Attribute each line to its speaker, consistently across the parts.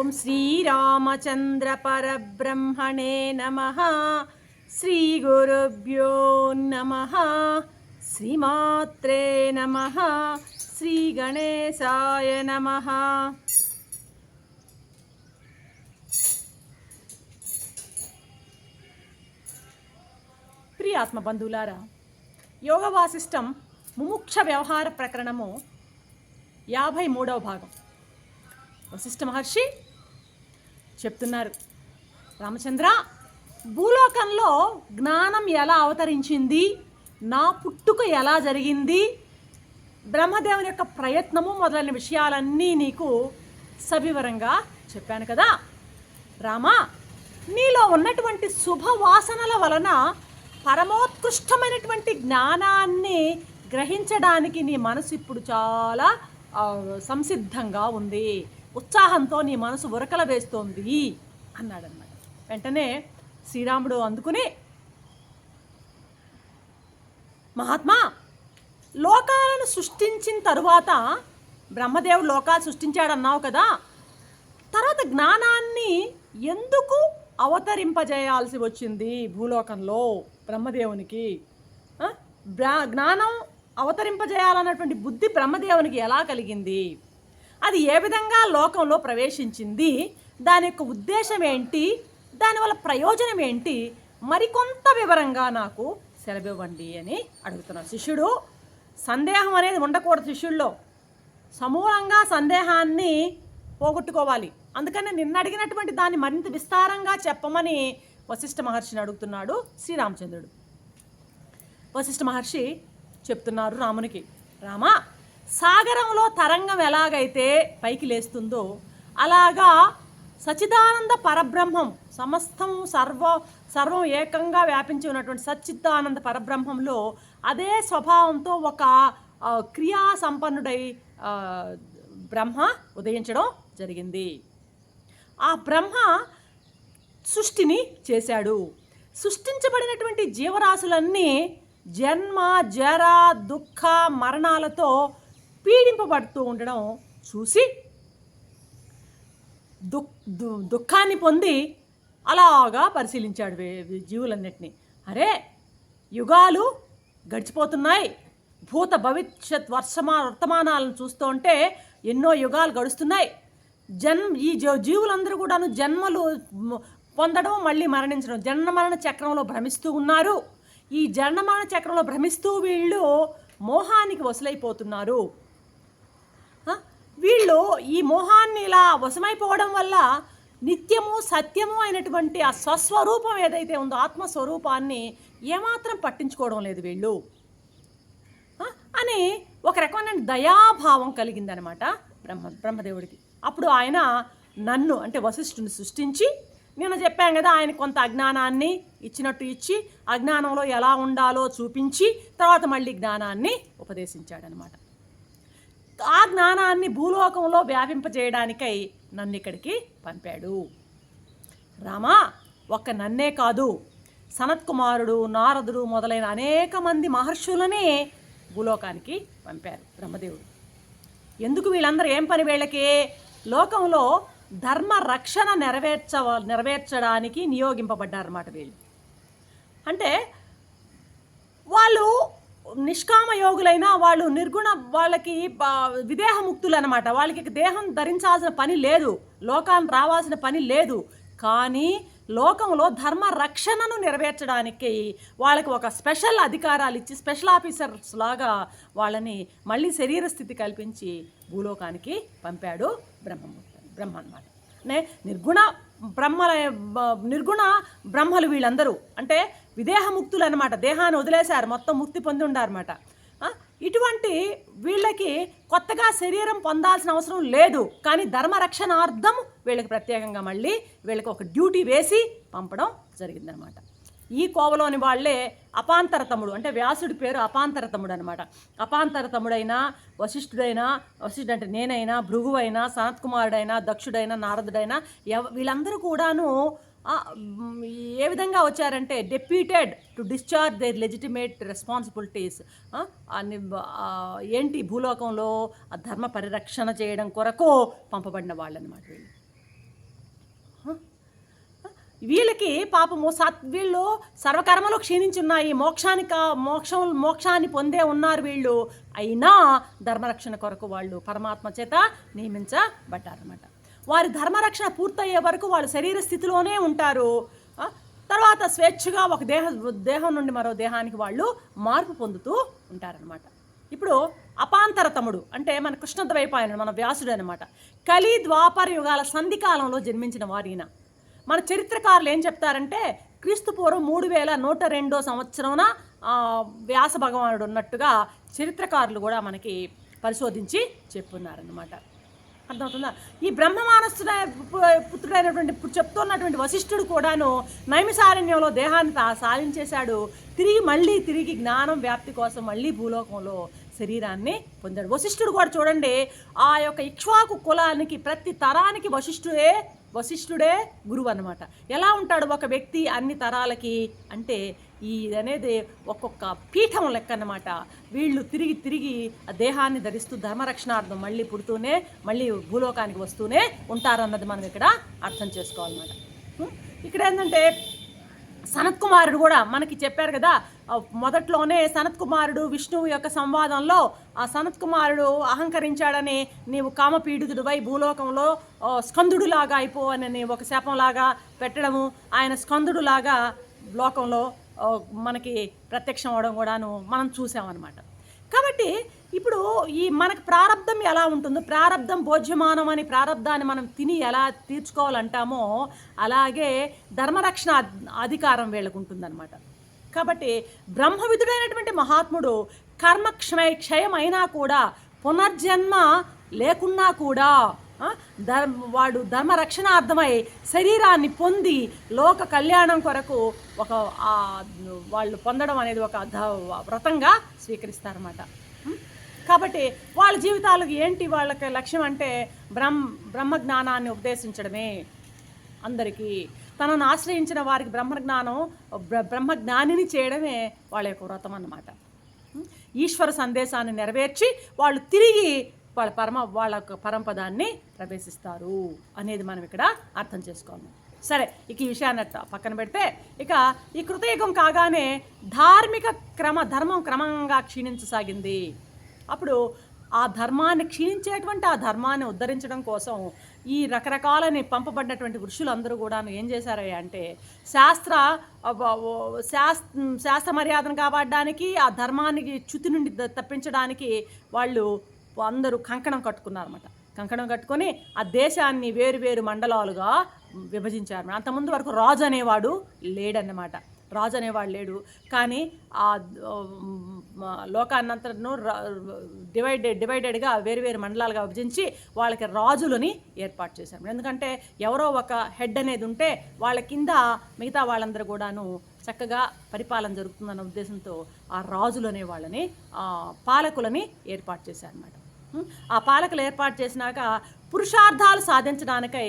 Speaker 1: ఓం శ్రీరామచంద్ర పరబ్రహ్మణే నమ. శ్రీ గురుభ్యో నమ. శ్రీమాత్రే నమ. శ్రీ గణేశాయ నమ. ప్రియాత్మ బంధువులారా యోగ వాసిష్టం ముముక్ష వ్యవహార ప్రకరణము యాభై మూడవ భాగం. వశిష్ఠ మహర్షి చెప్తున్నారు. రామచంద్ర భూలోకంలో జ్ఞానం ఎలా అవతరించింది? నా పుట్టుక ఎలా జరిగింది? బ్రహ్మదేవుని యొక్క ప్రయత్నము మొదలైన విషయాలన్నీ నీకు సవివరంగా చెప్పాను కదా. రామా నీలో ఉన్నటువంటి శుభవాసనల వలన పరమోత్కృష్టమైనటువంటి జ్ఞానాన్ని గ్రహించడానికి నీ మనసు ఇప్పుడు చాలా సంసిద్ధంగా ఉంది. ఉత్సాహంతో నీ మనసు ఉరకల వేస్తోంది అన్నాడన్నమాట. వెంటనే శ్రీరాముడు అందుకుని మహాత్మా లోకాలను సృష్టించిన తరువాత బ్రహ్మదేవుడు లోకాలు సృష్టించాడన్నావు కదా తర్వాత జ్ఞానాన్ని ఎందుకు అవతరింపజేయాల్సి వచ్చింది భూలోకంలో బ్రహ్మదేవునికి? బ్రా- జ్ఞానం అవతరింపజేయాలన్నటువంటి బుద్ధి బ్రహ్మదేవునికి ఎలా కలిగింది? అది ఏ విధంగా లోకంలో ప్రవేశించింది? దాని యొక్క ఉద్దేశం ఏంటి? దానివల్ల ప్రయోజనం ఏంటి? మరికొంత వివరంగా నాకు సెలవివ్వండి అని అడుగుతున్నాను. శిష్యుడు సందేహం అనేది ఉండకూడదు శిష్యుల్లో. సమూలంగా సందేహాన్ని పోగొట్టుకోవాలి. అందుకని నిన్న అడిగినటువంటి దాన్ని మరింత విస్తారంగా చెప్పమని వశిష్ఠ మహర్షిని అడుగుతున్నాడు శ్రీరామచంద్రుడు. వశిష్ఠ మహర్షి చెప్తున్నారు రామునికి రామా సాగరంలో తరంగం ఎలాగైతే పైకి లేస్తుందో అలాగా సచిదానంద పరబ్రహ్మం సమస్తం సర్వ సర్వం ఏకంగా వ్యాపించి ఉన్నటువంటి సచ్చిదానంద పరబ్రహ్మంలో అదే స్వభావంతో ఒక క్రియా సంపన్నుడై బ్రహ్మ ఉదయించడం జరిగింది. ఆ బ్రహ్మ సృష్టిని చేశాడు. సృష్టించబడినటువంటి జీవరాశులన్నీ జన్మ జర దుఃఖ మరణాలతో పీడింపబడుతూ ఉండడం చూసి దుః దు- దుఃఖాన్ని పొంది అలాగా పరిశీలించాడు జీవులన్నింటినీ జీవులన్నిటినీ. అరే యుగాలు గడిచిపోతున్నాయి. భూత భవిష్యత్ వర్షమా వర్తమానాలను చూస్తూ ఉంటే ఎన్నో యుగాలు గడుస్తున్నాయి. జన్మ ఈ జీవులందరూ కూడాను జన్మలు పొందడం మళ్ళీ మరణించడం జన్మ మరణ చక్రంలో భ్రమిస్తూ ఉన్నారు. ఈ జన్మ మరణ చక్రంలో భ్రమిస్తూ వీళ్ళు మోహానికి వసలైపోతున్నారు స్త్రీలు ఈ మోహాన్ని ఇలా వశమైపోవడం వల్ల నిత్యము సత్యము అయినటువంటి ఆ స్వస్వరూపం ఏదైతే ఉందో ఆత్మస్వరూపాన్ని ఏమాత్రం పట్టించుకోవడం లేదు వీళ్ళు. అని ఒక రకమైన దయాభావం కలిగిందనమాట బ్రహ్మ బ్రహ్మదేవుడికి. అప్పుడు ఆయన నన్ను అంటే వశిష్ఠుని సృష్టించి నేను చెప్పాను కదా ఆయన కొంత అజ్ఞానాన్ని ఇచ్చినట్టు ఇచ్చి అజ్ఞానంలో ఎలా ఉండాలో చూపించి తర్వాత మళ్ళీ జ్ఞానాన్ని ఉపదేశించాడనమాట. ఆ జ్ఞానాన్ని భూలోకంలో వ్యాపింపజేయడానికై నన్ను ఇక్కడికి పంపాడు. రామా ఒక్క నన్నే కాదు. సనత్కుమారుడు నారదుడు మొదలైన అనేక మంది మహర్షులనే భూలోకానికి పంపారు బ్రహ్మదేవుడు. ఎందుకు వీళ్ళందరూ ఏం పని వీళ్ళకి? లోకంలో ధర్మ రక్షణ నెరవేర్చ నెరవేర్చడానికి నియోగింపబడ్డారన్నమాట వీళ్ళు. అంటే నిష్కామ యోగులైన వాళ్ళు నిర్గుణ వాళ్ళకి విదేహముక్తులు అనమాట వాళ్ళకి దేహం ధరించాల్సిన పని లేదు. లోకాన్ని రావాల్సిన పని లేదు. కానీ లోకంలో ధర్మ రక్షణను నెరవేర్చడానికి వాళ్ళకి ఒక స్పెషల్ అధికారాలు ఇచ్చి స్పెషల్ ఆఫీసర్స్ లాగా వాళ్ళని మళ్ళీ శరీర స్థితి కల్పించి భూలోకానికి పంపాడు బ్రహ్మమూర్తి బ్రహ్మ అనమాట నే నిర్గుణ బ్రహ్మల బ- నిర్గుణ బ్రహ్మలు వీళ్ళందరూ. అంటే విదేహముక్తులు అనమాట దేహాన్ని వదిలేశారు. మొత్తం ముక్తి పొంది ఉండారన్నమాట ఇటువంటి వీళ్ళకి కొత్తగా శరీరం పొందాల్సిన అవసరం లేదు. కానీ ధర్మరక్షణార్థం వీళ్ళకి ప్రత్యేకంగా మళ్ళీ వీళ్ళకి ఒక డ్యూటీ వేసి పంపడం జరిగిందనమాట ఈ కోవలోని వాళ్ళే అపాంతర తమ్ముడు. అంటే వ్యాసుడి పేరు అపాంతర తమ్ముడు అనమాట అపాంతర తమ్ముడైనా వశిష్ఠుడైనా వశిష్ఠుడు అంటే నేనైనా భృగువైనా సనత్కుమారుడైనా దక్షుడైనా నారదుడైనా ఎవ వీళ్ళందరూ కూడాను ఏ విధంగా వచ్చారంటే deputed to discharge their legitimate responsibilities ఏంటి భూలోకంలో ఆ ధర్మ పరిరక్షణ చేయడం కొరకు పంపబడిన వాళ్ళు. అనమాట వీళ్ళు వీళ్ళకి పాపము సత్ వీళ్ళు సర్వకర్మలు క్షీణించున్నాయి మోక్షానికి మోక్షం మోక్షాన్ని పొందే ఉన్నారు వీళ్ళు. అయినా ధర్మరక్షణ కొరకు వాళ్ళు పరమాత్మ చేత నియమించబడ్డారన్నమాట. వారి ధర్మరక్షణ పూర్తయ్యే వరకు వాళ్ళు శరీర స్థితిలోనే ఉంటారు. తర్వాత స్వేచ్ఛగా ఒక దేహ దేహం నుండి మరో దేహానికి వాళ్ళు మార్పు పొందుతూ ఉంటారనమాట ఇప్పుడు అపాంతర తముడు అంటే మన కృష్ణద్వైపాయనుడు మన వ్యాసుడు అనమాట కలి ద్వాపర యుగాల సంధికాలంలో జన్మించిన వారిన మన చరిత్రకారులు ఏం చెప్తారంటే క్రీస్తు పూర్వం మూడు వేల నూట రెండో సంవత్సరంన వ్యాస భగవానుడు ఉన్నట్టుగా చరిత్రకారులు కూడా మనకి పరిశోధించి చెప్పున్నారనమాట అర్థమవుతుందా? ఈ బ్రహ్మమానస్తుడ పుత్రుడైనటువంటి ఇప్పుడు చెప్తున్నటువంటి వశిష్ఠుడు కూడాను నైమిసారణ్యంలో దేహాన్ని సాధించేశాడు తిరిగి మళ్ళీ తిరిగి జ్ఞానం వ్యాప్తి కోసం మళ్ళీ భూలోకంలో శరీరాన్ని పొందాడు. వశిష్ఠుడు కూడా చూడండి ఆ యొక్క ఇక్ష్వాకు కులానికి ప్రతి తరానికి వశిష్ఠుడే వశిష్ఠుడే గురువు అనమాట ఎలా ఉంటాడు ఒక వ్యక్తి అన్ని తరాలకి? అంటే ఈ అనేది ఒక్కొక్క పీఠం లెక్క అన్నమాట. వీళ్ళు తిరిగి తిరిగి ఆ దేహాన్ని ధరిస్తూ ధర్మరక్షణార్థం మళ్ళీ పుడుతూనే మళ్ళీ భూలోకానికి వస్తూనే ఉంటారన్నది మనం ఇక్కడ అర్థం చేసుకోవాలన్నమాట. ఇక్కడ ఏంటంటే సనత్ కుమారుడు కూడా మనకి చెప్పారు కదా మొదట్లోనే సనత్ కుమారుడు విష్ణువు యొక్క సంవాదంలో ఆ సనత్ కుమారుడు అహంకరించాడని నీవు కామపీడితుడివై భూలోకంలో స్కందుడులాగా అయిపో ఒక శాపంలాగా పెట్టడము. ఆయన స్కందుడులాగా లోకంలో మనకి ప్రత్యక్షం అవడం కూడాను మనం చూసామన్నమాట. కాబట్టి ఇప్పుడు ఈ మనకు ప్రారంధం ఎలా ఉంటుందో ప్రారంధం భోజ్యమానం అని ప్రారంధాన్ని మనం తిని ఎలా తీర్చుకోవాలంటామో అలాగే ధర్మరక్షణ అధికారం వీళ్ళకు ఉంటుందన్నమాట. కాబట్టి బ్రహ్మవిధుడైనటువంటి మహాత్ముడు కర్మ క్షయ క్షయం అయినా కూడా పునర్జన్మ లేకున్నా కూడా ధర్మ వాడు ధర్మరక్షణార్థమై శరీరాన్ని పొంది లోక కళ్యాణం కొరకు ఒక వాళ్ళు పొందడం అనేది ఒక ధ- వ్రతంగా స్వీకరిస్తారన్నమాట. కాబట్టి వాళ్ళ జీవితాలకు ఏంటి వాళ్ళకి లక్ష్యం అంటే బ్రహ్మ బ్రహ్మ జ్ఞానాన్ని ఉపదేశించడమే. అందరికీ తనను ఆశ్రయించిన వారికి బ్రహ్మజ్ఞానం బ్ర- బ్రహ్మజ్ఞానిని చేయడమే వాళ్ళ యొక్క వ్రతం అన్నమాట. ఈశ్వర సందేశాన్ని నెరవేర్చి వాళ్ళు తిరిగి వాళ్ళ పరమ వాళ్ళ యొక్క పరంపదాన్ని ప్రవేశిస్తారు అనేది మనం ఇక్కడ అర్థం చేసుకోవాలి సరే ఇక ఈ విషయాన్ని పక్కన పెడితే ఇక ఈ కృతయుగం కాగానే ధార్మిక క్రమ ధర్మం క్రమంగా క్షీణించసాగింది. అప్పుడు ఆ ధర్మాన్ని క్షీణించేటువంటి ఆ ధర్మాన్ని ఉద్ధరించడం కోసం ఈ రకరకాలని పంపబడినటువంటి ఋషులందరూ కూడా ఏం చేశారయ్య అంటే శాస్త్ర శాస్త్ర శాస్త్ర మర్యాదను కాపాడడానికి ఆ ధర్మానికి చ్యుతి నుండి తప్పించడానికి వాళ్ళు అందరూ కంకణం కట్టుకున్నారన్నమాట. కంకణం కట్టుకొని ఆ దేశాన్ని వేరు వేరు మండలాలుగా విభజించారు అంతకుముందు వరకు రాజు అనేవాడు లేడన్నమాట. రాజు అనేవాడు లేడు. కానీ ఆ లోకాన్నంతను డివైడెడ్ డివైడెడ్గా వేరు వేరు మండలాలుగా విభజించి వాళ్ళకి రాజులని ఏర్పాటు చేశారు. ఎందుకంటే ఎవరో ఒక హెడ్ అనేది ఉంటే వాళ్ళ కింద మిగతా వాళ్ళందరూ కూడాను చక్కగా పరిపాలన జరుగుతుందన్న ఉద్దేశంతో ఆ రాజులు అనే వాళ్ళని పాలకులని ఏర్పాటు చేశారన్నమాట. ఆ పాలకులు ఏర్పాటు చేసినాక పురుషార్థాలు సాధించడానికై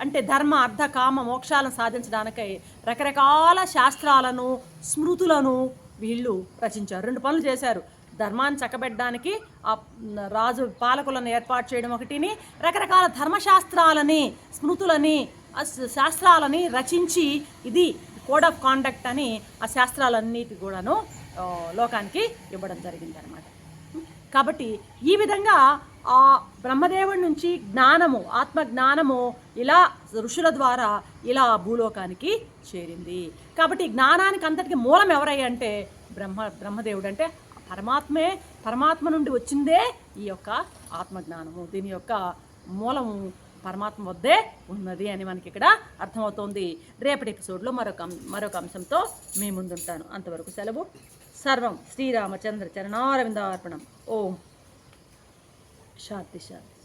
Speaker 1: అంటే ధర్మ అర్థ కామ మోక్షాలను సాధించడానికై రకరకాల శాస్త్రాలను స్మృతులను వీళ్ళు రచించారు. రెండు పనులు చేశారు. ధర్మాన్ని చక్కబెట్టడానికి ఆ రాజు పాలకులను ఏర్పాటు చేయడం ఒకటిని రకరకాల ధర్మశాస్త్రాలని స్మృతులని ఆ శాస్త్రాలని రచించి ఇది కోడ్ ఆఫ్ కాండక్ట్ అని ఆ శాస్త్రాలన్నిటి కూడాను లోకానికి ఇవ్వడం జరిగిందనమాట కాబట్టి ఈ విధంగా ఆ బ్రహ్మదేవుడి నుంచి జ్ఞానము ఆత్మ జ్ఞానము ఇలా ఋషుల ద్వారా ఇలా భూలోకానికి చేరింది. కాబట్టి జ్ఞానానికి అంతటికి మూలం ఎవరయ్యంటే బ్రహ్మ బ్రహ్మదేవుడు అంటే పరమాత్మే పరమాత్మ నుండి వచ్చిందే ఈ యొక్క ఆత్మజ్ఞానము. దీని యొక్క మూలము పరమాత్మ వద్దే ఉన్నది అని మనకి ఇక్కడ అర్థమవుతోంది. రేపటి ఎపిసోడ్లో మరొక మరొక అంశంతో మీ ముందుంటాను. అంతవరకు సెలవు. సర్వం శ్రీరామచంద్ర చరణారవిందార్పణం ఓం శాంతి శాంతి